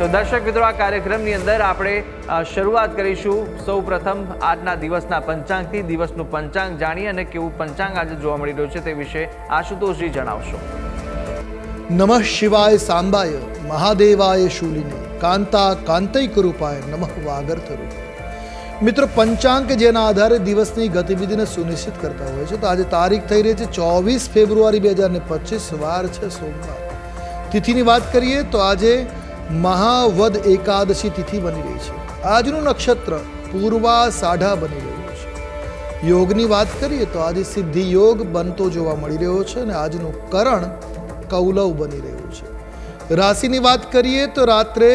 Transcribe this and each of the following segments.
તો દર્શક મિત્રો, આ કાર્યક્રમની અંદર આપણે શરૂઆત કરીશું સૌ પ્રથમ આજના દિવસના પંચાંગથી, દિવસનું પંચાંગ જાણીએ અને કેવું પંચાંગ આજે જોવા મળી રહ્યું છે તે વિશે આશુતોષજી જણાવશો. નમઃ શિવાય સાંબાય, મહાદેવાય શૂલિને, કાંતા કાંતૈક રૂપાય નમઃ વાગર્થ રૂપ મિત્રો, પંચાંગ જેના આધારે દિવસની ગતિવિધિને સુનિશ્ચિત કરતા હોય છે, તો આજે તારીખ થઈ રહી છે ચોવીસ ફેબ્રુઆરી બે હજાર ને પચીસ, વાર છે સોમવાર. તિથિની વાત કરીએ તો આજે મહાવદ એકાદશી તિથિ બની રહી છે. આજનું નક્ષત્ર પૂર્વા સાઢા બની રહ્યું છે. યોગની વાત કરીએ તો આજે સિદ્ધિ યોગ બનતો જોવા મળી રહ્યો છે અને આજનું કરણ કૌલવ બની રહ્યું છે. રાશિની વાત કરીએ તો રાત્રે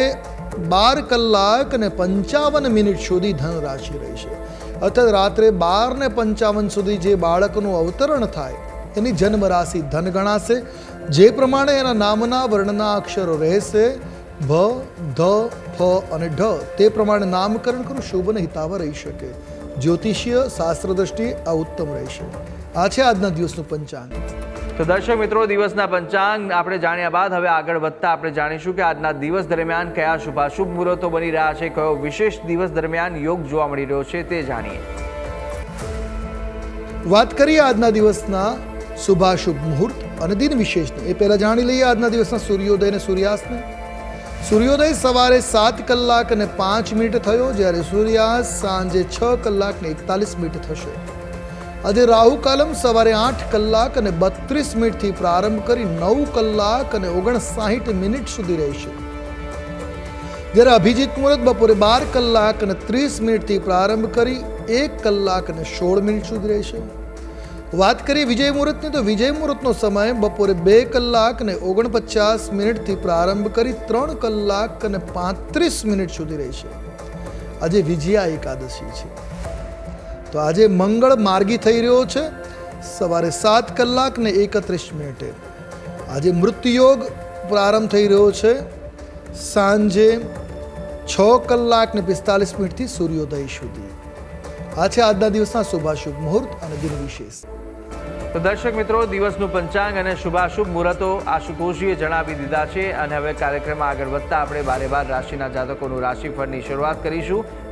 બાર કલાક અને પંચાવન મિનિટ સુધી ધન રાશિ રહેશે અર્થાત રાત્રે બાર ને પંચાવન સુધી જે બાળકનું અવતરણ થાય, એની જન્મ રાશિ ધન ગણાશે. જે પ્રમાણે એના નામના વર્ણના અક્ષરો રહેશે ભ ધ ફ અને ઢ તે પ્રમાણે નામકરણ કરું શુભ અને હિતાવ રહી શકે. જ્યોતિષીય શાસ્ત્ર દ્રષ્ટિ આ ઉત્તમ રહેશે આ છે આજના દિવસનું પંચાંગ. તો દર્શક મિત્રો દિવસના પંચાંગ આપણે જાણ્યા બાદ હવે આગળ વધતા આપણે જાણીશું કે આજના દિવસ દરમિયાન કયા શુભાશુભ મુહૂર્તો બની રહ્યા છે કયો વિશેષ દિવસ દરમિયાન યોગ જોવા મળી રહ્યો છે તે જાણીએ. વાત કરીએ આજના દિવસના શુભાશુભ મુહૂર્ત અને દિન વિશેષની. એ પહેલા જાણી લઈએ આજના દિવસના સૂર્યોદય અને સૂર્યાસ્તને. સૂર્યોદય સવારે સાત કલાક અને પાંચ મિનિટ થયો જ્યારે સૂર્યાસ્ત સાંજે છ કલાક ને એકતાલીસ મિનિટ થશે. આજે રાહુ કાલમ સવારે આઠ કલાક અને બત્રીસ મિનિટથી પ્રારંભ કરી નવ કલાક અને ઓગણસાઠ મિનિટ સુધી રહેશે. જ્યારે અભિજીત મુહૂર્ત બપોરે બાર કલાક અને ત્રીસ મિનિટથી પ્રારંભ કરી એક કલાક અને સોળ મિનિટ સુધી રહેશે. વાત કરીએ વિજય મુહૂર્તની, તો વિજય મુહૂર્તનો સમય બપોરે બે કલાક ને ઓગણપચાસ મિનિટથી પ્રારંભ કરી ત્રણ કલાક અને પાંત્રીસ મિનિટ સુધી રહેશે આજે વિજયા એકાદશી છે. તો આજે મંગળ માર્ગી થઈ રહ્યો છે. સવારે સાત કલાક ને એકત્રીસ મિનિટે. આજે મૃત્યુયોગ પ્રારંભ થઈ રહ્યો છે. સાંજે છ કલાક ને પિસ્તાલીસ મિનિટથી સૂર્યોદય સુધી. આ છે આજના દિવસના શુભાશુભ મુહૂર્ત અને દિન વિશેષ. તો દર્શક મિત્રો, દિવસનું પંચાંગ અને શુભાશુભ મુહૂર્તો આશુતોષજીએ જણાવી દીધા છે અને હવે કાર્યક્રમમાં આગળ વધતા આપણે બારે બાર રાશિના જાતકોનું રાશિફળની શરૂઆત કરીશું.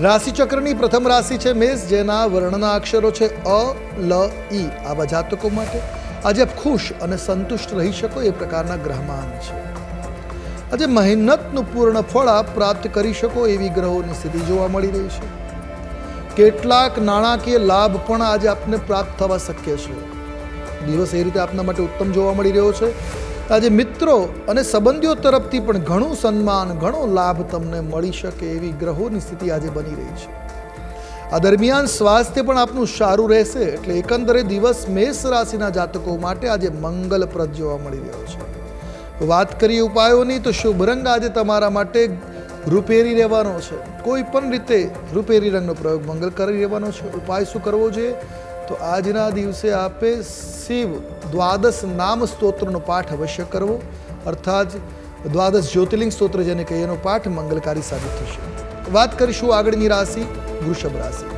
રાશિ ચક્રની પ્રથમ રાશિ છે મેષ, જેના વર્ણના અક્ષરો છે અ, લ ઈ આવા જાતકો માટે આજે ખુશ અને સંતુષ્ટ રહી શકો એ પ્રકારના ગ્રહમાન છે. આજે મહેનતનું પૂર્ણ ફળ આપ પ્રાપ્ત કરી શકો એવી ગ્રહોની સ્થિતિ જોવા મળી રહી છે. કેટલાક નાણાકીય લાભ પણ આજે આપને પ્રાપ્ત થવા શક્ય છે. દિવસ એ રીતે આપના માટે ઉત્તમ જોવા મળી રહ્યો છે. આજે મિત્રો અને સંબંધીઓ તરફથી પણ ઘણું સન્માન, ઘણો લાભ તમને મળી શકે એવી ગ્રહોની સ્થિતિ આજે બની રહી છે. આ દરમિયાન સ્વાસ્થ્ય પણ આપનું સારું રહેશે એટલે એકંદરે દિવસ મેષ રાશિના જાતકો માટે આજે મંગલપ્રદ જોવા મળી રહ્યો છે. વાત કરીએ ઉપાયોની તો શુભ રંગ આજે તમારા માટે રૂપેરી રહેવાનો છે. કોઈ પણ રીતે રૂપેરી રંગનો પ્રયોગ મંગલ કરી રહેવાનો છે. ઉપાય શું કરવો જોઈએ? તો આજના દિવસે આપે શિવ દ્વાદશ નામ સ્તોત્રનો પાઠ અવશ્ય કરવો. અર્થાત દ્વાદશ જ્યોતિર્લિંગ સ્તોત્ર જેને કહીએ એનો પાઠ મંગલકારી સાબિત થશે. વાત કરીશું આગળની રાશિ, વૃષભ રાશિ.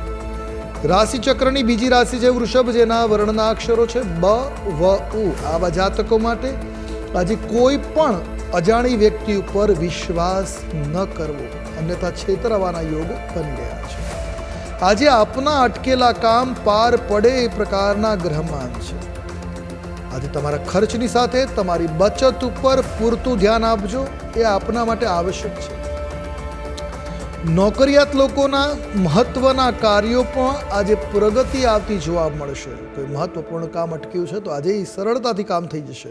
રાશિ ચક્રની બીજી રાશિ છે વૃષભ, જેના વર્ણના અક્ષરો છે બ, વ, ઉ. આવા જાતકો માટે આજે કોઈ પણ અજાણી વ્યક્તિ ઉપર વિશ્વાસ ન કરવો. અન્યથા છેતરવાના યોગ બની રહ્યા છે. આજે આપના અટકેલા કામ પાર પડે એ પ્રકારના ગ્રહમાન છે. આજે તમારા ખર્ચની સાથે તમારી બચત ઉપર પૂરતું ધ્યાન આપજો એ આપના માટે આવશ્યક છે. નોકરિયાત લોકોના મહત્વના કાર્યો પણ આજે પ્રગતિ આવતી જોવા મળશે. કોઈ મહત્વપૂર્ણ કામ અટક્યું છે તો આજે એ સરળતાથી કામ થઈ જશે.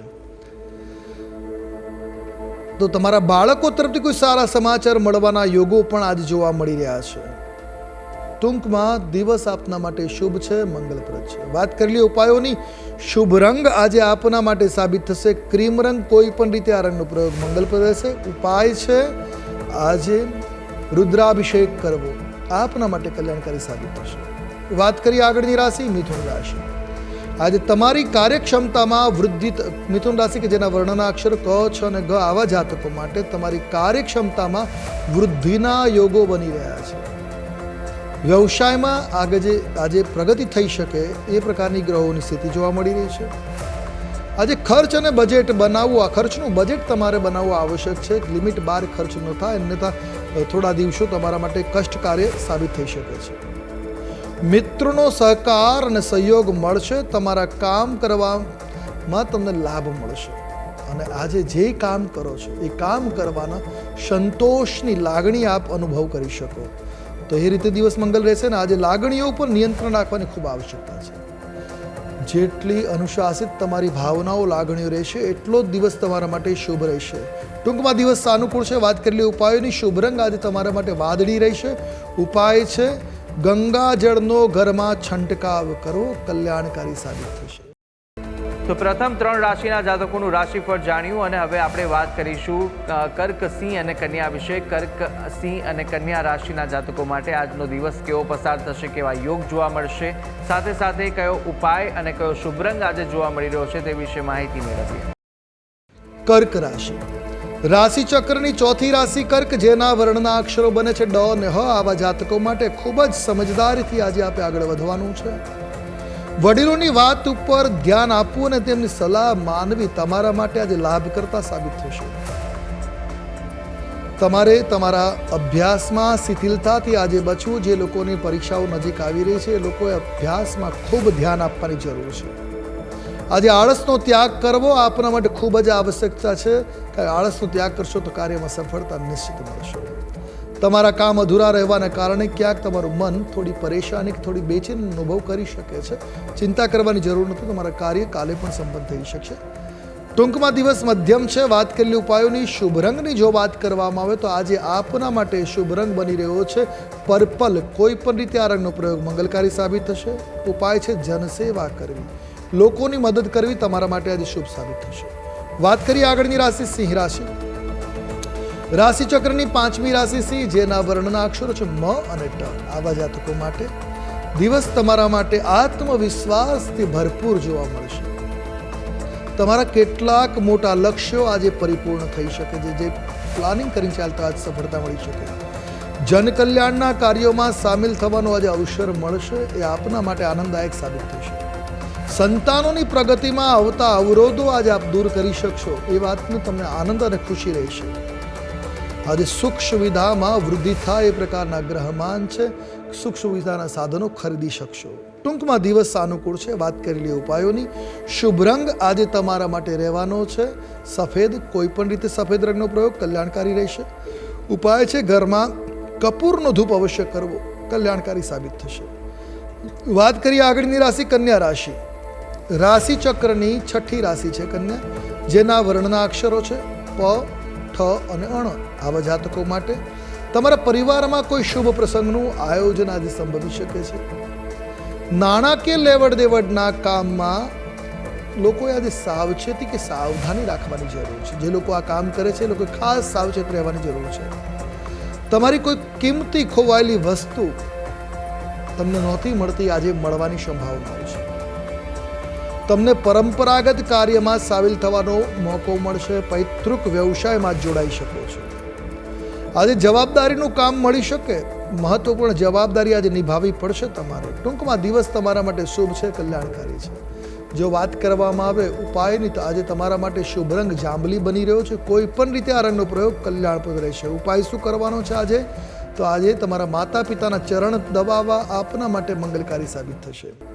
તો તમારા બાળકો તરફથી કોઈ સારા સમાચાર મળવાના યોગો પણ આજે જોવા મળી રહ્યા છે. ટૂંકમાં દિવસ આપના માટે શુભ છે, મંગલપ્રદ છે. વાત કરી લઈએ ઉપાયોની, શુભ રંગ આજે આપના માટે સાબિત થશે. ક્રીમ રંગ કોઈ પણ રીતે આ રંગનો પ્રયોગ મંગલપ્રદ રહેશે. ઉપાય છે, આજે રુદ્રાભિષેક કરવો. આપના માટે કલ્યાણકારી સાબિત થશે. વાત કરીએ આગળની રાશિ, મિથુન રાશિ. આજે તમારી કાર્યક્ષમતામાં વૃદ્ધિ મિથુન રાશિ કે જેના વર્ણના અક્ષર ક, છ અને ગ આવા જાતકો માટે તમારી કાર્યક્ષમતામાં વૃદ્ધિના યોગો બની રહ્યા છે. વ્યવસાયમાં આગળ જે આજે પ્રગતિ થઈ શકે એ પ્રકારની ગ્રહોની સ્થિતિ જોવા મળી રહી છે. આજે ખર્ચ અને બજેટ બનાવવું, આ ખર્ચનું બજેટ તમારે બનાવવું આવશ્યક છે. લિમિટ બહાર ખર્ચ ન થાય, અન્યથા થોડા દિવસો તમારા માટે કષ્ટકાર્ય સાબિત થઈ શકે છે. મિત્રોનો સહકાર અને સહયોગ મળશે, તમારા કામ કરવામાં તમને લાભ મળશે. અને આજે જે કામ કરો છો, એ કામ કરવાના સંતોષની લાગણી આપ અનુભવ કરી શકો. તો એ રીતે દિવસ મંગલ રહેશે ને આજે લાગણીઓ ઉપર નિયંત્રણ રાખવાની ખૂબ આવશ્યકતા છે. જેટલી અનુશાસિત તમારી ભાવનાઓ, લાગણીઓ રહેશે, એટલો જ દિવસ તમારા માટે શુભ રહેશે. ટૂંકમાં દિવસ સાનુકૂળ છે, વાત કરેલી ઉપાયોની શુભ રંગ આજે તમારા માટે વાદળી રહેશે. ઉપાય છે ગંગાજળનો ઘરમાં છંટકાવ કરો, કલ્યાણકારી સાબિત થશે. તો પ્રથમ ત્રણ રાશિના જાતકોનું રાશિફળ જાણ્યું અને હવે આપણે વાત કરીશું કર્ક સિંહ અને કન્યા વિશે. કર્ક સિંહ અને કન્યા રાશિના જાતકો માટે આજનો દિવસ કેવો પસાર થશે, કેવા યોગ જોવા મળશે, સાથે સાથે કયો ઉપાય અને કયો શુભ રંગ આજે જોવા મળી રહ્યો છે તે વિશે માહિતી મેળવીએ. કર્ક રાશિ. રાશિ ચક્રની ચોથી રાશિ કર્ક, જેના વર્ણના અક્ષરો બને છે ડ અને હ. આવા જાતકો માટે ખૂબ જ સમજદારીથી આજે આપણે આગળ વધવાનું છે. વડીલોની વાત ઉપર ધ્યાન આપવું અને તેમની સલાહ માનવી તમારા માટે આજે લાભકર્તા સાબિત થશે. તમારે તમારા અભ્યાસમાં શિથિલતાથી આજે બચવું, જે લોકોની પરીક્ષાઓ નજીક આવી રહી છે, એ લોકોએ અભ્યાસમાં ખૂબ ધ્યાન આપવાની જરૂર છે. આજે આળસનો ત્યાગ કરવો આપના માટે ખૂબ જ આવશ્યકતા છે. કે આળસનો ત્યાગ કરશો તો કાર્યમાં સફળતા નિશ્ચિત મળશે. તમારા કામ અધૂરા રહેવાના કારણે ક્યાંક તમારું મન થોડી પરેશાની કે થોડી બેચેન અનુભવ કરી શકે છે. ચિંતા કરવાની જરૂર નથી, તમારા કાર્ય કાલે પણ સંપન્ન થઈ શકશે. ટૂંકમાં દિવસ મધ્યમ છે, વાત કરેલી ઉપાયોની. શુભ રંગની જો વાત કરવામાં આવે તો આજે આપના માટે શુભ રંગ બની રહ્યો છે. પર્પલ, કોઈ પણ રીતે આ રંગનો પ્રયોગ મંગલકારી સાબિત થશે. ઉપાય છે જનસેવા કરવી. લોકોની મદદ કરવી તમારા માટે આજે શુભ સાબિત થશે. વાત કરીએ આગળની રાશિ સિંહ રાશિ. રાશિ ચક્રની પાંચમી રાશિ સિંહ જેના વર્ણના અક્ષરો છે મ અને ટ. આવા જાતકો માટે દિવસ તમારા માટે આત્મવિશ્વાસથી ભરપૂર જોવા મળશે. તમારા કેટલાક મોટા લક્ષ્યો આજે પરિપૂર્ણ થઈ શકે છે, જે પ્લાનિંગ કરીને ચાલતા આજ સફળતા મળી શકે જનકલ્યાણના કાર્યોમાં સામેલ થવાનો આજે અવસર મળશે, એ આપના માટે આનંદદાયક સાબિત થશે. સંતાનોની પ્રગતિમાં આવતા અવરોધો આજે આપ દૂર કરી શકશો, એ વાતનું તમને આનંદ અને ખુશી રહેશે. આજે સુખ સુવિધામાં વૃદ્ધિ થાય એ પ્રકારના ગ્રહમાન છે. સુખ સુવિધાના સાધનો ખરીદી શકશો. ટૂંકમાં દિવસ સાનુકૂળ છે. વાત કરેલી ઉપાયોની. શુભ રંગ આજે તમારા માટે રહેવાનો છે. સફેદ, કોઈ પણ રીતે સફેદ રંગનો પ્રયોગ કલ્યાણકારી રહેશે. ઉપાય છે ઘરમાં કપૂરનો ધૂપ અવશ્ય કરવો. કલ્યાણકારી સાબિત થશે. વાત કરીએ આગળની રાશિ કન્યા રાશિ. રાશિ ચક્રની છઠ્ઠી રાશિ છે કન્યા, જેના વર્ણના અક્ષરો છે પ ઠ અને અણ આવા જાતકો માટે તમારા પરિવારમાં કોઈ શુભ પ્રસંગનું આયોજન આજે સંભવી શકે છે. નાણાકીય લેવડ દેવડના કામમાં લોકોએ આજે સાવચેતી કે સાવધાની રાખવાની જરૂર છે. જે લોકો આ કામ કરે છે એ લોકોએ ખાસ સાવચેત રહેવાની જરૂર છે. તમારી કોઈ કિંમતી ખોવાયેલી વસ્તુ તમને નહોતી મળતી, આજે મળવાની સંભાવનાઓ છે. તમને પરંપરાગત કાર્યમાં સામેલ થવાનો મોકો મળશે, પૈતૃક વ્યવસાયમાં જોડાઈ શકો છો. આજે જવાબદારીનું કામ મળી શકે. મહત્વપૂર્ણ જવાબદારી આજે નિભાવવી પડશે તમારે. ટૂંકમાં દિવસ તમારા માટે શુભ છે, કલ્યાણકારી છે. જો વાત કરવામાં આવે ઉપાયની તો આજે તમારા માટે શુભ રંગ જાંબલી બની રહ્યો છે. કોઈ પણ રીતે આ રંગનો પ્રયોગ કલ્યાણપ્રદ રહેશે. ઉપાય શું કરવાનો છે આજે? તો આજે તમારા માતા પિતાના ચરણ દબાવવા આપના માટે મંગલકારી સાબિત થશે.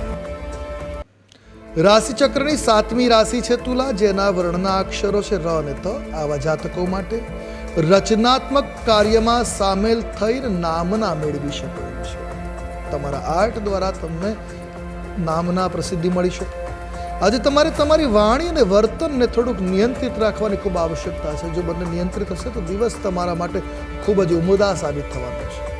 રાશિચક્રની સાતમી રાશિ છે તુલા, જેના વર્ણના અક્ષરો છે ર અને ત. આવા જાતકો માટે રચનાત્મક કાર્યમાં સામેલ થઈને નામના મેળવી શકો છે. તમારા આર્ટ દ્વારા તમને નામના પ્રસિદ્ધિ મળી શકે. આજે તમારે તમારી વાણી અને વર્તનને થોડુંક નિયંત્રિત રાખવાની ખૂબ આવશ્યકતા છે. જો બંને નિયંત્રિત હશે તો દિવસ તમારા માટે ખૂબ જ ઉમદા સાબિત થવાનો છે.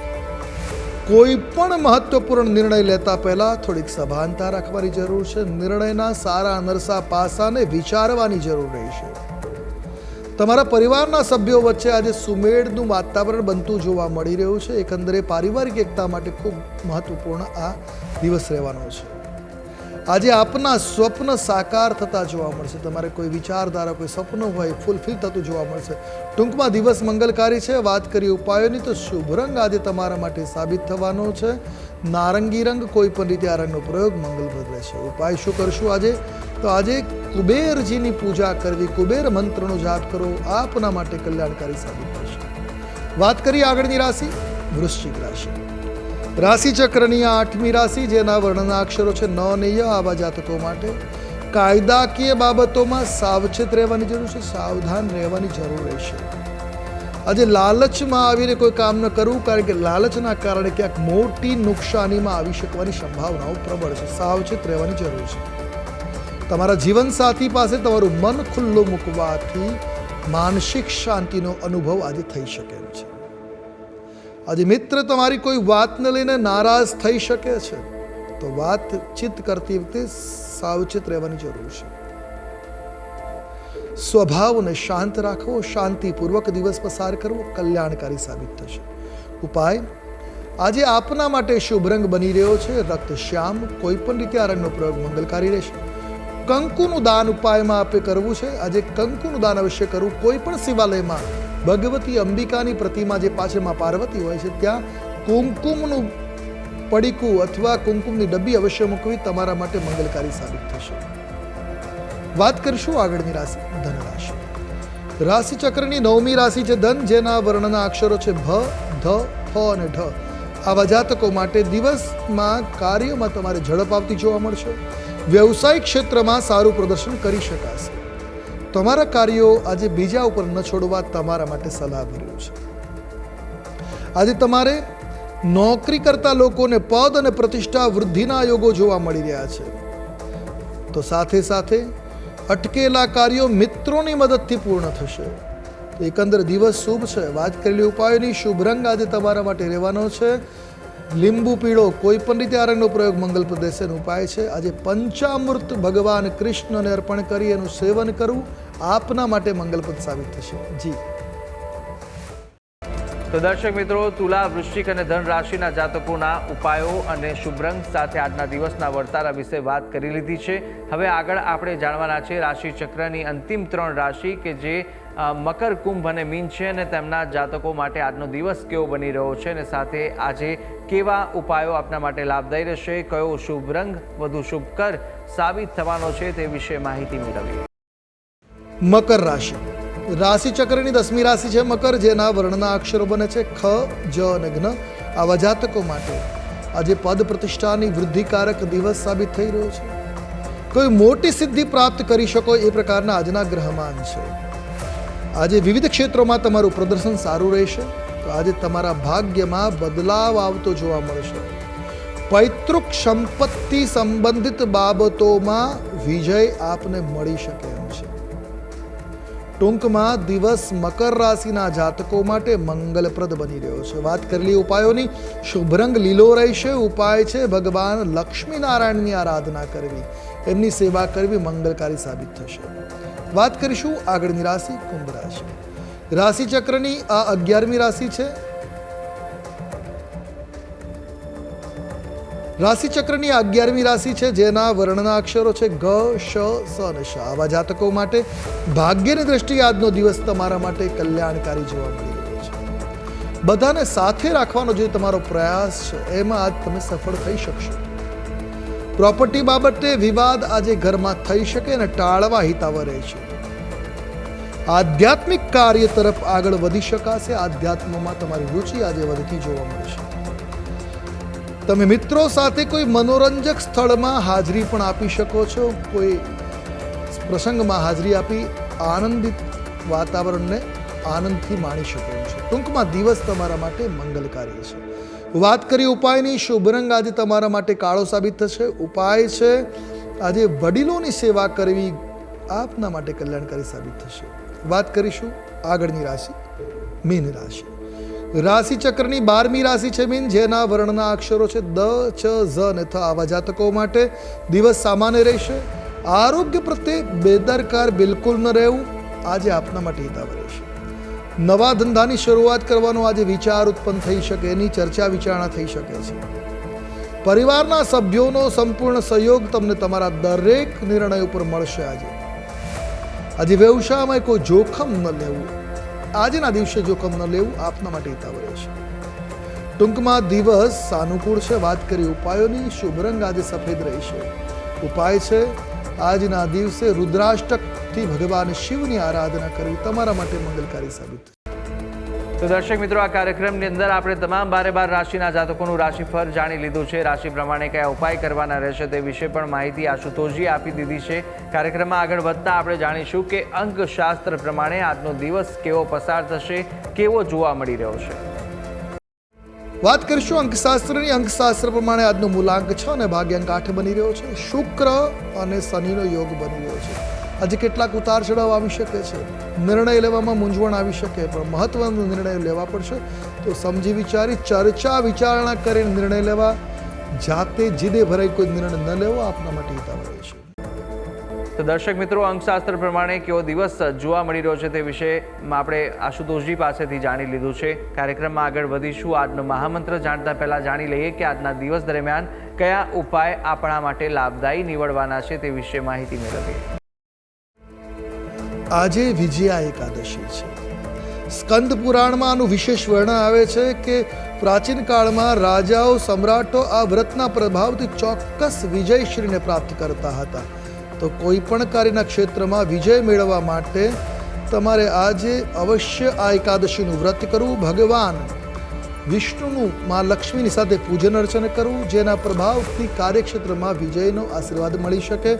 કોઈ પણ મહત્વપૂર્ણ નિર્ણય લેતા પહેલા થોડીક સભાનતા રાખવાની જરૂર છે. નિર્ણયના સારા નરસા પાસાને વિચારવાની જરૂર રહેશે તમારા પરિવારના સભ્યો વચ્ચે આજે સુમેળનું વાતાવરણ બનતું જોવા મળી રહ્યું છે. એકંદરે પારિવારિક એકતા માટે ખૂબ મહત્વપૂર્ણ આ દિવસ રહેવાનો છે. આજે આપના સ્વપ્ન સાકાર થતા જોવા મળશે. તમારે કોઈ વિચારધારા, કોઈ સપનું હોય ફૂલફિલ થતું જોવા મળશે. ટૂંકમાં દિવસ મંગલકારી છે. વાત કરી ઉપાયોની તો શુભ રંગ આજે તમારા માટે સાબિત થવાનો છે. નારંગી રંગ કોઈ પણ રીતે આ રંગનો પ્રયોગ મંગલપ્રદ રહેશે. ઉપાય શું કરશું આજે? તો આજે કુબેરજીની પૂજા કરવી. કુબેર મંત્રનો જાપ કરો. આપના માટે કલ્યાણકારી સાબિત થશે. વાત કરીએ આગળની રાશિ, વૃશ્ચિક રાશિ. રાશિ ચક્રની આ આઠમી રાશિ, જેના વર્ણના અક્ષરો છે ન અને આવા જાતકો માટે કાયદાકીય બાબતોમાં સાવચેત રહેવાની જરૂર છે, સાવધાન રહેવાની જરૂર રહેશે. આજે લાલચમાં આવીને કોઈ કામ ન કરવું, કારણ કે લાલચના કારણે ક્યાંક મોટી નુકસાનીમાં આવી શકવાની સંભાવનાઓ પ્રબળ છે, સાવચેત રહેવાની જરૂર છે. તમારા જીવનસાથી પાસે તમારું મન ખુલ્લું મૂકવાથી માનસિક શાંતિનો અનુભવ આજે થઈ શકે છે. આજે મિત્ર તમારી કોઈ વાતને લઈને નારાજ થઈ શકે છે, તો વાતચીત કરતી વખતે સાવચેત રહેવાની જરૂર છે. સ્વભાવને શાંત રાખવો શાંતિપૂર્વક દિવસ પસાર કરવો કલ્યાણકારી સાબિત થશે. ઉપાય, આજે આપના માટે શુભ રંગ બની રહ્યો છે, રક્ત શ્યામ કોઈ પણ રીતે આ રંગનો પ્રયોગ મંગલકારી રહેશે. કંકુનું દાન ઉપાયમાં આપે કરવું છે, આજે કંકુનું દાન અવશ્ય કરવું કોઈ પણ શિવાલયમાં ભગવતી અંબિકાની પ્રતિમા જે પાછળમાં પાર્વતી હોય છે, ત્યાં કુમકુમનું પડીકું અથવા કુમકુમની ડબ્બી અવશ્ય મૂકવી તમારા માટે મંગલકારી સાબિત થશે. વાત કરીશું આગળની રાશિ ધન રાશિ ચક્રની નવમી રાશિ છે ધન, જેના વર્ણના અક્ષરો છે ભ, ધ, ફ અને ઢ. આવા જાતકો માટે દિવસમાં કાર્યમાં તમારે ઝડપ આવતી જોવા મળશે. વ્યવસાયિક ક્ષેત્રમાં સારું પ્રદર્શન કરી શકાશે. તમારા કાર્યો આજે બીજા ઉપર ન છોડવા તમારા માટે સલાહ ભર્યું છે. આજે તમારે નોકરી કરતા લોકોને પદ અને પ્રતિષ્ઠા વૃદ્ધિના યોગો જોવા મળી રહ્યા છે. તો સાથે સાથે અટકેલા કાર્યો મિત્રોની મદદથી પૂર્ણ થશે. તો એકંદર દિવસ શુભ છે. વાત કરેલી ઉપાયોની શુભ રંગ આજે તમારા માટે રહેવાનો છે. લીંબુ પીળો કોઈ પણ રીતે આ પ્રયોગ મંગલ પ્રદેશનો ઉપાય છે. આજે પંચામૃત ભગવાન કૃષ્ણને અર્પણ કરી એનું સેવન કરવું. આપના માટે મંગલપ્રદ સાબિત થશે. જી. તો દર્શક મિત્રો, તુલા વૃશ્ચિક અને ધન રાશિના જાતકોના ઉપાયો અને શુભરંગ સાથે આજના દિવસના વર્તારા વિશે વાત કરી લીધી છે. હવે આગળ આપણે જાણવાના છે રાશિ ચક્રની અંતિમ ત્રણ રાશિ કે જે મકર, કુંભ અને મીન છે અને તેમના જાતકો માટે આજનો દિવસ કેવો બની રહ્યો છે અને સાથે આજે કેવા ઉપાયો આપના માટે લાભદાયી રહેશે, કયો શુભ રંગ વધુ શુભકર સાબિત થવાનો છે તે વિશે માહિતી મેળવીએ. મકર રાશિ. રાશિ ચક્રની દસમી રાશિ છે મકર, જેના વર્ણના અક્ષરો બને છે ખ, જ અને જ્ઞ આવા જાતકો માટે આજે પદ પ્રતિષ્ઠાની વૃદ્ધિકારક દિવસ સાબિત થઈ રહ્યો છે. કોઈ મોટી સિદ્ધિ પ્રાપ્ત કરી શકો એ પ્રકારના આજના ગ્રહમાન છે. આજે વિવિધ ક્ષેત્રોમાં તમારું પ્રદર્શન સારું રહેશે. તો આજે તમારા ભાગ્યમાં બદલાવ આવતો જોવા મળશે. પૈતૃક સંપત્તિ સંબંધિત બાબતોમાં વિજય આપને મળી શકે. ટૂંકમાં દિવસ મકર રાશિના જાતકો માટે મંગલપ્રદ બની રહ્યો છે. વાત કરેલી ઉપાયોની શુભ રંગ લીલો રહેશે, ઉપાય છે ભગવાન લક્ષ્મીનારાયણની આરાધના કરવી. એમની સેવા કરવી મંગલકારી સાબિત થશે. વાત કરીશું આગળની રાશિ, કુંભ રાશિ. રાશિચક્રની આ અગિયારમી રાશિ છે. રાશિ ચક્રની અગિયારમી રાશિ છે, જેના વર્ણના અક્ષરો છે ગ, શ, સ અને શ. આવા જાતકો માટે ભાગ્યની દ્રષ્ટિએ આજનો દિવસ તમારા માટે કલ્યાણકારી જોવા મળી રહ્યો છે. બધાને સાથે રાખવાનો જે તમારો પ્રયાસ છે, એમાં આજ તમે સફળ થઈ શકશો. પ્રોપર્ટી બાબતે વિવાદ આજે ઘરમાં થઈ શકે અને ટાળવા હિતાવહ રહે છે. આધ્યાત્મિક કાર્ય તરફ આગળ વધી શકાશે. આધ્યાત્મમાં તમારી રુચિ આજે વધતી જોવા મળશે. તમે મિત્રો સાથે કોઈ મનોરંજક સ્થળમાં હાજરી પણ આપી શકો છો. કોઈ પ્રસંગમાં હાજરી આપી આનંદિત વાતાવરણને આનંદથી માણી શકો છે. ટૂંકમાં દિવસ તમારા માટે મંગલકારી છે વાત કરી ઉપાયની, શુભ રંગ આજે તમારા માટે કાળો સાબિત થશે. ઉપાય છે, આજે વડીલોની સેવા કરવી આપના માટે કલ્યાણકારી સાબિત થશે. વાત કરીશું આગળની રાશિ, મીન રાશિ. રાશિ ચક્રની બારમી રાશિ છે મીન, જેના વર્ણના અક્ષરો છે દ, ચ, ઝ અને થ. આવા જાતકો માટે દિવસ સામાન્ય રહેશે. આરોગ્ય પ્રત્યે બેદરકાર બિલકુલ ન રહેવું, આજે આપના માટે હિતાવ રહેશે. નવા ધંધાની શરૂઆત કરવાનો આજે વિચાર ઉત્પન્ન થઈ શકે, એની ચર્ચા વિચારણા થઈ શકે છે. પરિવારના સભ્યોનો સંપૂર્ણ સહયોગ તમને તમારા દરેક નિર્ણય ઉપર મળશે આજે. આજે વ્યવસાયમાં કોઈ જોખમ ન લેવું આજના દિવસે જોખમ ન લેવું, આપના માટે હિતાવ રહેશે. ટૂંકમાં દિવસ સાનુકૂળ છે, વાત કરી ઉપાયોની. શુભ રંગ આજે સફેદ રહેશે ઉપાય છે, આજના દિવસે રુદ્રાષ્ટકથી ભગવાન શિવની આરાધના કરવી. તમારા માટે મંગલકારી સાબિત. તો દર્શક મિત્રો, આ કાર્યક્રમની અંદર આપણે તમામ બારે બાર રાશિના જાતકોનું રાશિફળ જાણી લીધું છે. રાશિ પ્રમાણે કયા ઉપાય કરવાના રહેશે તે વિશે પણ માહિતી આશુતોષજી આપી દીધી છે. કાર્યક્રમમાં આગળ વધતા આપણે જાણીશું કે અંકશાસ્ત્ર પ્રમાણે આજનો દિવસ કેવો પસાર થશે, કેવો જોવા મળી રહ્યો છે. વાત કરીશું અંકશાસ્ત્રની. અંકશાસ્ત્ર પ્રમાણે આજનો મૂલાંક છ અને ભાગ્યાંક આઠ બની રહ્યો છે. શુક્ર અને શનિનો યોગ બની રહ્યો છે. આજે કેટલાક ઉતાર ચઢાવ આવી શકે છે. નિર્ણય લેવામાં મૂંઝવણ આવી શકે, પણ મહત્ત્વનો નિર્ણય લેવા પડશે. તો સમજી વિચારી, ચર્ચા વિચારણા કરીને નિર્ણય લેવા. જાતે જીદે ભરાઈ કોઈ નિર્ણય ન લેવો, આપના માટે હિતાવ રહેશે તો દર્શક મિત્રો, અંકશાસ્ત્ર પ્રમાણે કેવો દિવસ જોવા મળી રહ્યો છે તે વિશે આપણે આશુતોષજી પાસેથી જાણી લીધું છે. કાર્યક્રમમાં આગળ વધીશું. આજનો મહામંત્ર જાણતા પહેલાં જાણી લઈએ કે આજના દિવસ દરમિયાન કયા ઉપાય આપણા માટે લાભદાયી નીવડવાના છે તે વિશે માહિતી મેળવીએ. આજે વિજયા એકાદશી છે. સ્કંદ પુરાણમાં આનું વિશેષ વર્ણન આવે છે કે પ્રાચીન કાળમાં રાજાઓ સમ્રાટો આ વ્રતના પ્રભાવથી ચોક્કસ વિજયશ્રીને પ્રાપ્ત કરતા હતા. તો કોઈ પણ કાર્યના ક્ષેત્રમાં વિજય મેળવવા માટે તમારે આજે અવશ્ય આ એકાદશીનું વ્રત કરવું ભગવાન વિષ્ણુનું માં લક્ષ્મીની સાથે પૂજન અર્ચન કરવું, જેના પ્રભાવથી કાર્યક્ષેત્રમાં વિજયનો આશીર્વાદ મળી શકે.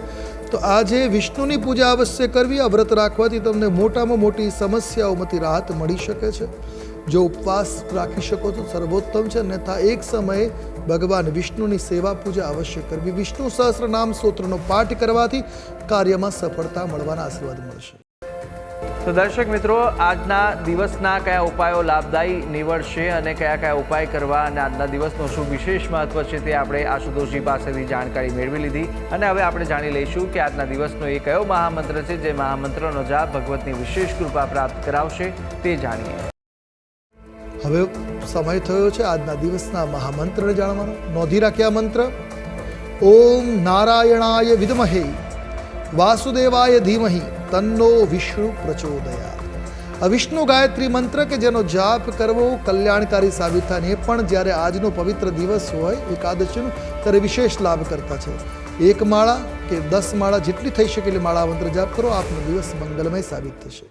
તો આજે વિષ્ણુની પૂજા અવશ્ય કરવી, આ વ્રત રાખવાથી તમને મોટામાં મોટી સમસ્યાઓમાંથી રાહત મળી શકે છે. જો ઉપવાસ રાખી શકો તો સર્વોત્તમ છે, અન્યથા એક સમયે ભગવાન વિષ્ણુની સેવા પૂજા અવશ્ય કરવી. વિષ્ણુ સહસ્ત્ર નામ સ્તોત્રનો પાઠ કરવાથી કાર્યમાં સફળતા મળવાના આશીર્વાદ મળશે. તો દર્શક મિત્રો, આજના દિવસના કયા ઉપાયો લાભદાયી નીવડશે અને કયા કયા ઉપાય કરવા અને આજના દિવસનું શું વિશેષ મહત્વ છે તે આપણે આશુતોષજી પાસેથી જાણકારી મેળવી લીધી. અને હવે આપણે જાણી લઈશું કે આજના દિવસનો એ કયો મહામંત્ર છે જે મહામંત્રનો જાપ ભગવતની વિશેષ કૃપા પ્રાપ્ત કરાવશે તે જાણીએ. હવે સમય થયો છે આજના દિવસના મહામંત્રને જાણવાનો. નોંધી રાખ્યા મંત્ર. ઓમ નારાયણાય વિદમહે. વાસુદેવાય ધીમહિ. તન્નો વિષ્ણુ પ્રચોદયા. આ વિષ્ણુ ગાયત્રી મંત્ર કે જેનો જાપ કરવો કલ્યાણકારી સાબિત થાય એ પણ જ્યારે આજનો પવિત્ર દિવસ હોય, એકાદશીનો, ત્યારે વિશેષ લાભ કરતા છે. એક માળા કે દસ માળા જેટલી થઈ શકે એટલી માળા મંત્ર જાપ કરો, આપનો દિવસ મંગલમય સાબિત થશે.